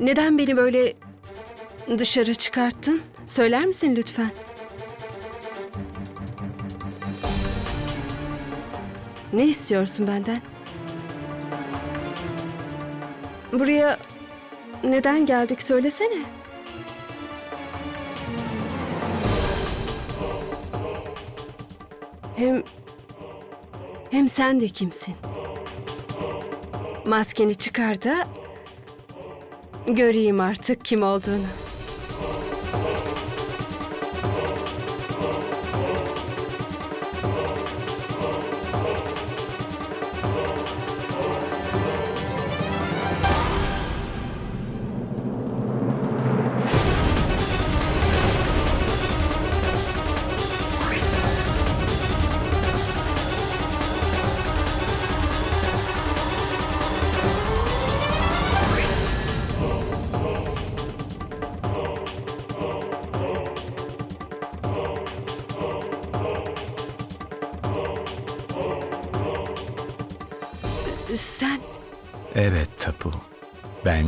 Neden beni böyle dışarı çıkarttın? Söyler misin lütfen? Ne istiyorsun benden? Buraya neden geldik söylesene. Hem hem sen de kimsin? Maskeni çıkar da göreyim artık kim olduğunu. Sen Evet Tapu. Ben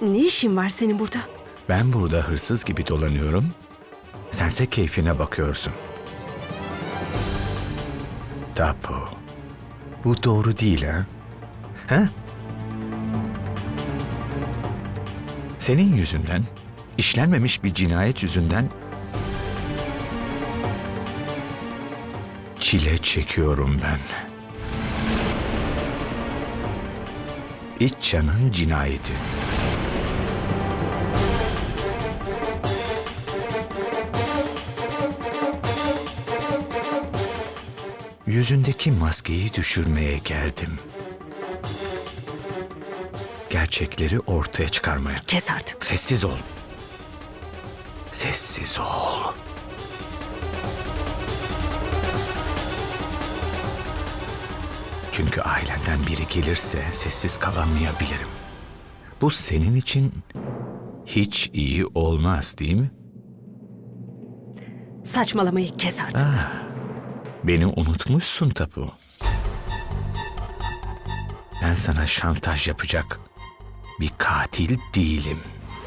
ne işin var senin burada? ben burada hırsız gibi dolanıyorum. Sense keyfine bakıyorsun. Tapu. Bu doğru değil ha? Ha? Senin yüzünden, işlenmemiş bir cinayet yüzünden çile çekiyorum ben. İç canın cinayeti. Yüzündeki maskeyi düşürmeye geldim. Gerçekleri ortaya çıkarmaya. Kes artık. Sessiz ol. Sessiz ol. Çünkü ailenden biri gelirse sessiz kalamayabilirim. Bu senin için hiç iyi olmaz değil mi? Saçmalamayı kes artık. Beni unutmuşsun Tapu. Ben sana şantaj yapacak bir katil değilim.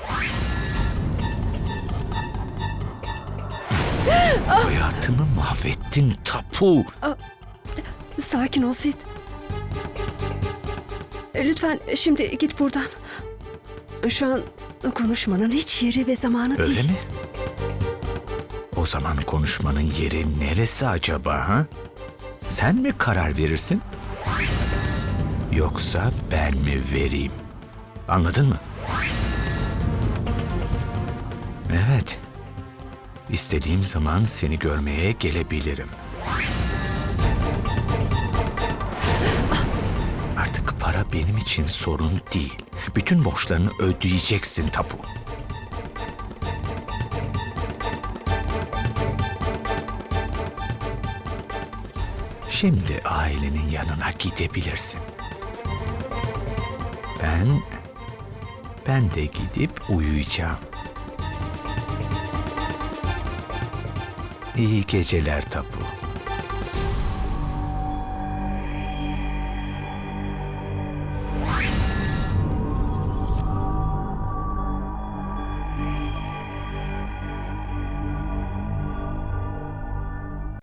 Hayatımı mahvettin Tapu. Sakin ol Sid. Lütfen şimdi git buradan. Şu an konuşmanın hiç yeri ve zamanı Öyle değil. mi? O zaman konuşmanın yeri neresi acaba ha? Sen mi karar verirsin? Yoksa ben mi vereyim? Anladın mı? Evet. İstediğim zaman seni görmeye gelebilirim. Benim için sorun değil. Bütün borçlarını ödeyeceksin Tapu. Şimdi ailenin yanına gidebilirsin. Ben ben de gidip uyuyacağım. İyi geceler Tapu.